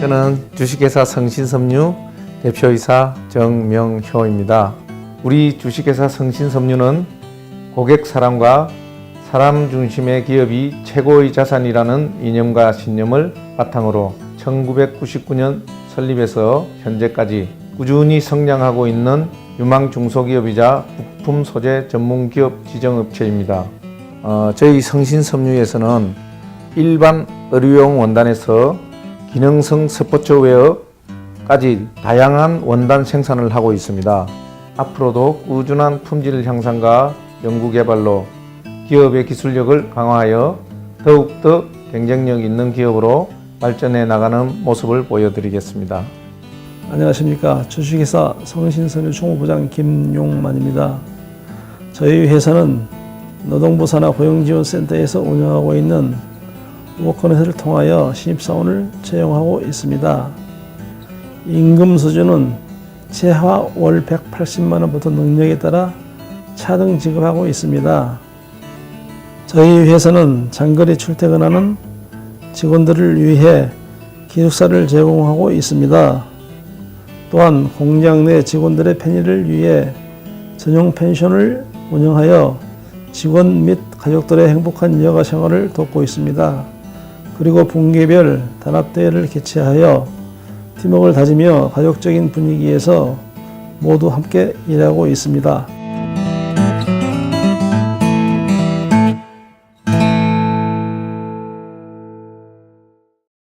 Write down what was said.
저는 주식회사 성신섬유 대표이사 정명효입니다. 우리 주식회사 성신섬유는 고객 사랑과 사람 중심의 기업이 최고의 자산이라는 이념과 신념을 바탕으로 1999년 설립해서 현재까지 꾸준히 성장하고 있는 유망 중소기업이자 부품 소재 전문 기업 지정업체입니다. 어, 저희 성신섬유에서는 일반 의료용 원단에서 기능성 스포츠웨어까지 다양한 원단 생산을 하고 있습니다. 앞으로도 꾸준한 품질 향상과 연구 개발로 기업의 기술력을 강화하여 더욱더 경쟁력 있는 기업으로 발전해 나가는 모습을 보여드리겠습니다. 안녕하십니까 주식회사 성신선유 총무부장 김용만입니다. 저희 회사는 노동부 산하 고용지원센터에서 운영하고 있는 워커넷을 통하여 신입사원을 채용하고 있습니다. 임금 수준은 최하 월 180만 원부터 능력에 따라 차등 지급하고 있습니다. 저희 회사는 장거리 출퇴근하는 직원들을 위해 기숙사를 제공하고 있습니다. 또한 공장 내 직원들의 편의를 위해 전용 펜션을 운영하여 직원 및 가족들의 행복한 여가 생활을 돕고 있습니다. 그리고 분기별 단합대회를 개최하여 팀워크를 다지며 가족적인 분위기에서 모두 함께 일하고 있습니다.